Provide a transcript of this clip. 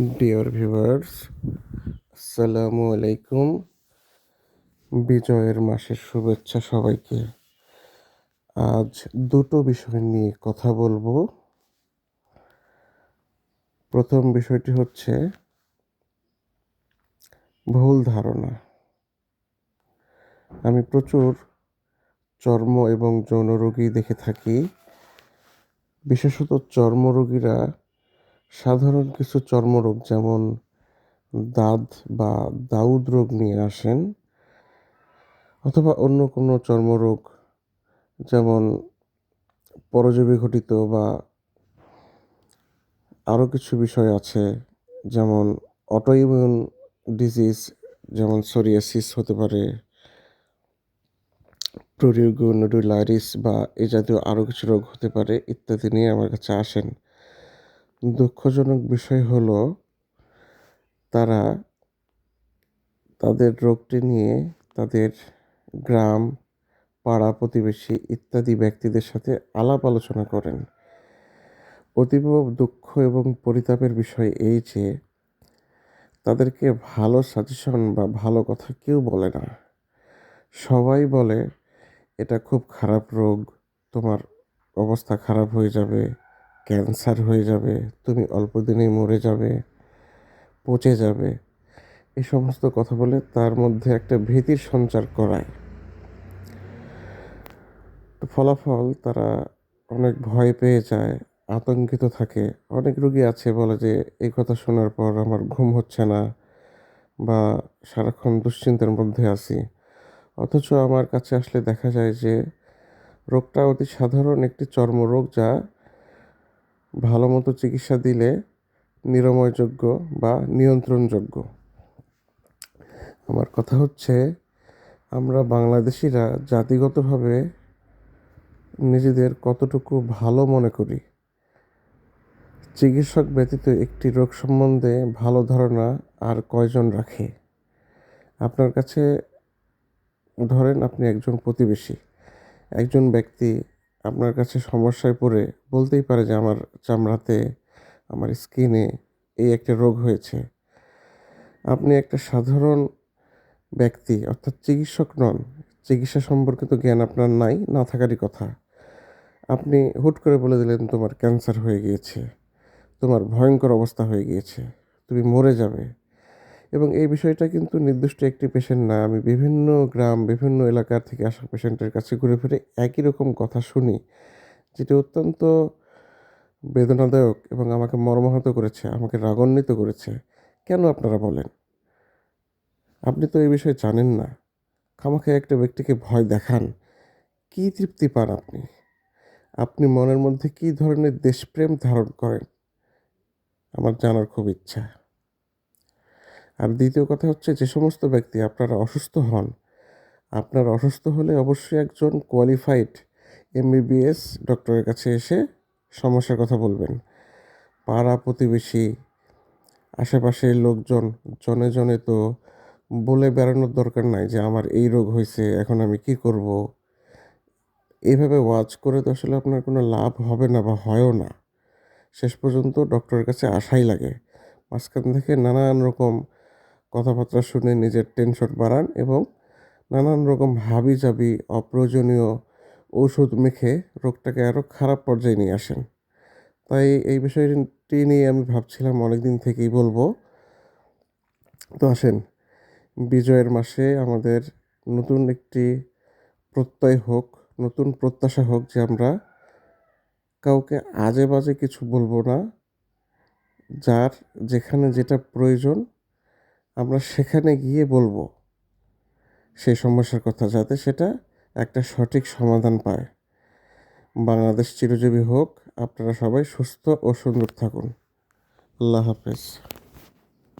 Dear viewers আসসালামু আলাইকুম বিজয়ের মাসের শুভেচ্ছা সবাইকে। আজ দুটো বিষয় নিয়ে কথা বলব। প্রথম বিষয়টি হচ্ছে ভুল ধারণা। আমি প্রচুর চর্ম এবং যৌন রোগী দেখে থাকি। বিশেষত চর্মরোগীরা সাধারণ কিছু চর্মরোগ যেমন দাঁত বা দাউদ রোগ নিয়ে আসেন, অথবা অন্য কোনো চর্মরোগ যেমন পরজীবী ঘটিত বা আরও কিছু বিষয় আছে, যেমন অটোইমিউন ডিজিজ যেমন সোরিয়াসিস হতে পারে নোডুলারিস বা এ জাতীয় আরও কিছু রোগ হতে পারে ইত্যাদি নিয়ে আমার কাছে আসেন। দুঃখজনক বিষয় হলো, তারা তাদের রোগটি নিয়ে তাদের গ্রাম, পাড়া প্রতিবেশী ইত্যাদি ব্যক্তিদের সাথে আলাপ আলোচনা করেন। অতীব দুঃখ এবং পরিতাপের বিষয় এই যে, তাদেরকে ভালো সাজেশন বা ভালো কথা কেউ বলে না। সবাই বলে, এটা খুব খারাপ রোগ, তোমার অবস্থা খারাপ হয়ে যাবে ক্যান্সার হয়ে যাবে, তুমি অল্প দিনেই মরে যাবে, পচে যাবে। এই সমস্ত কথা বলে তার মধ্যে একটা ভীতির সঞ্চার করায়। তো ফলাফল, তারা অনেক ভয় পেয়ে যায়, আতঙ্কিত থাকে। অনেক রুগী আছে, বলে যে এই কথা শোনার পর আমার ঘুম হচ্ছে না বা সারাক্ষণ দুশ্চিন্তার মধ্যে আছি। অথচ আমার কাছে আসলে দেখা যায় যে, রোগটা অতি সাধারণ একটি চর্মরোগ যা ভালো মতো চিকিৎসা দিলে নিরাময়যোগ্য বা নিয়ন্ত্রণযোগ্য। আমার কথা হচ্ছে, আমরা বাংলাদেশিরা জাতিগতভাবে নিজেদের কতটুকু ভালো মনে করি? চিকিৎসক ব্যতীত একটি রোগ সম্বন্ধে ভালো ধারণা আর কয়জন রাখে? আপনার কাছে, ধরেন আপনি একজন প্রতিবেশী, একজন ব্যক্তি আপনার কাছে সমস্যায় পড়ে বলতেই পারে যে আমার চামড়াতে, আমার স্কিনে এই একটা রোগ হয়েছে। আপনি একটা সাধারণ ব্যক্তি, অর্থাৎ চিকিৎসক নন, চিকিৎসা সম্পর্কিত জ্ঞান আপনার নাই, না থাকারই কথা। আপনি হুট করে বলে দিলেন, তোমার ক্যান্সার হয়ে গিয়েছে, তোমার ভয়ঙ্কর অবস্থা হয়ে গিয়েছে, তুমি মরে যাবে। এবং এই বিষয়টা কিন্তু নির্দিষ্ট একটি পেশেন্ট না। আমি বিভিন্ন গ্রাম, বিভিন্ন এলাকার থেকে আসা পেশেন্টের কাছে ঘুরে ফিরে একই রকম কথা শুনি, যেটি অত্যন্ত বেদনাদায়ক এবং আমাকে মর্মাহত করেছে, আমাকে রাগান্বিত করেছে। কেন আপনারা বলেন? আপনি তো এই বিষয়ে জানেন না। খামাখে একটা ব্যক্তিকে ভয় দেখান। কী তৃপ্তি পান আপনি? আপনি মনের মধ্যে কী ধরনের দেশপ্রেম ধারণ করেন? আমার জানার খুব ইচ্ছা। আর দ্বিতীয় কথা হচ্ছে যে সমস্ত ব্যক্তি আপনারা অসুস্থ হন, আপনার অসুস্থ হলে অবশ্যই একজন কোয়ালিফাইড এমবিবিএস ডক্টরের কাছে এসে সমস্যার কথা বলবেন। পাড়া প্রতিবেশী, আশেপাশের লোকজন, জনে জনে তো বলে বেড়ানোর দরকার নাই যে আমার এই রোগ হয়েছে, এখন আমি কি করব। এইভাবে ওয়াচ করে তো আসলে আপনার কোনো লাভ হবে না বা হয়ও না। শেষ পর্যন্ত ডক্টরের কাছে আসাই লাগে। মাঝখান থেকে নানান রকম কথাবার্তা শুনে নিজের টেনশন বাড়ান এবং নানান রকম হাবি জাবি অপ্রয়োজনীয় ঔষধ মেখে রোগটাকে আরও খারাপ পর্যায়ে নিয়ে আসেন। তাই এই বিষয়টি নিয়ে আমি ভাবছিলাম অনেক দিন থেকেই বলব। তো আসেন, বিজয়ের মাসে আমাদের নতুন একটি প্রত্যয় হোক, নতুন প্রত্যাশা হোক যে আমরা কাউকে আজে বাজে কিছু বলব না, যার যেখানে যেটা প্রয়োজন আমরা সেখানে গিয়ে বলব সেই সমস্যার কথা যাতে সেটা একটা সঠিক সমাধান পায়। বাংলাদেশ চিরজীবী হোক। আপনারা সবাই সুস্থ ও সুন্দর থাকুন। আল্লাহ হাফেজ।